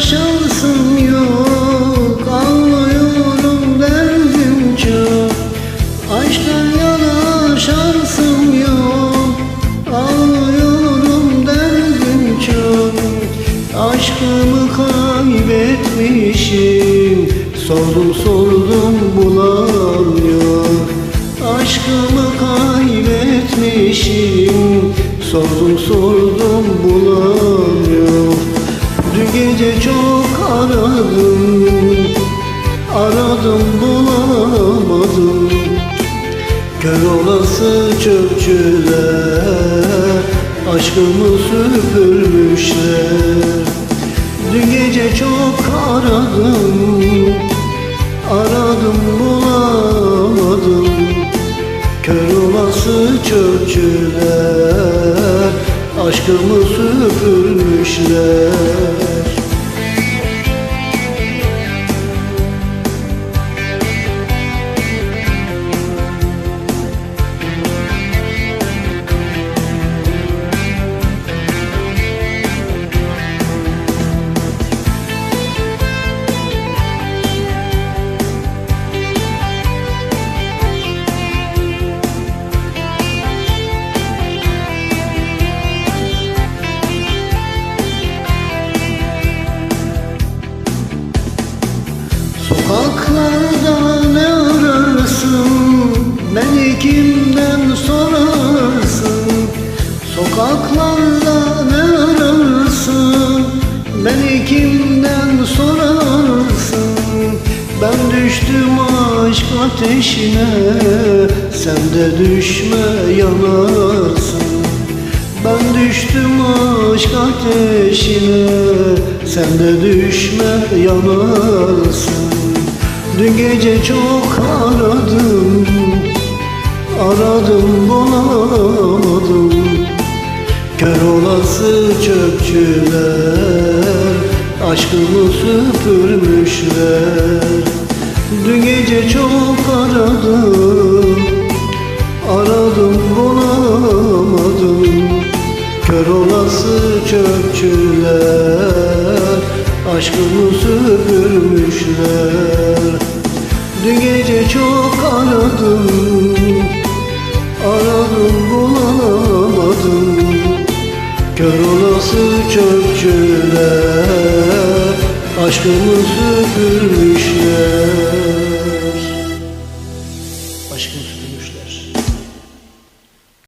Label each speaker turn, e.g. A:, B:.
A: şansım yok Ağlıyorum derdim çok. Aşktan yana şansım yok Ağlıyorum derdim çok. Aşkımı kaybetmişim Sordum sordum bulamıyor Aşkımı kaybetmişim Sordum sordum bulamıyor aradım Aradım bulamadım. Kör olası çöpçüler Aşkımı süpürmüşler. Dün gece çok aradım Aradım bulamadım. Kör olası çöpçüler Aşkımı süpürmüşler Sokaklarda ne ararsın Beni kimden sorarsın? Sokaklarda ne ararsın Beni kimden sorarsın? Ben düştüm aşk ateşine Sen de düşme yanarsın. Ben düştüm aşk ateşine Sen de düşme yanarsın Dün gece çok aradım Aradım bulamadım. Kör olası çöpçüler Aşkımı süpürmüşler. Dün gece çok aradım Aradım bulamadım. Kör olası çöpçüler Aşkımı süpürmüşler Dün gece çok aradım Aradım bulamadım. Kör olası çöpçüler Aşkımı süpürmüşler